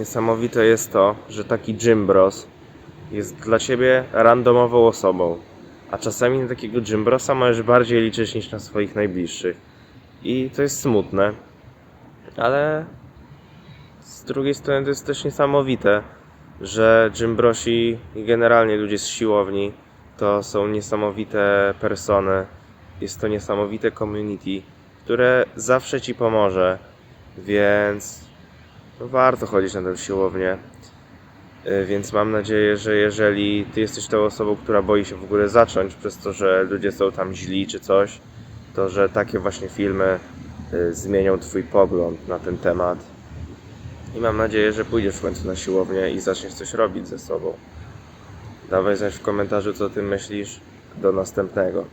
Niesamowite jest to, że taki Jim Bros jest dla ciebie randomową osobą, a czasami na takiego Jim Brosa możesz bardziej liczyć niż na swoich najbliższych. I to jest smutne, ale z drugiej strony to jest też niesamowite, że Jim Brosi i generalnie ludzie z siłowni to są niesamowite persony. Jest to niesamowite community, które zawsze ci pomoże, więc no warto chodzić na tę siłownię. Y, Więc mam nadzieję, że jeżeli ty jesteś tą osobą, która boi się w ogóle zacząć przez to, że ludzie są tam źli czy coś, to że takie właśnie filmy y, zmienią twój pogląd na ten temat. I mam nadzieję, że pójdziesz w końcu na siłownię i zaczniesz coś robić ze sobą. Dawaj znać w komentarzu, co ty myślisz. Do następnego.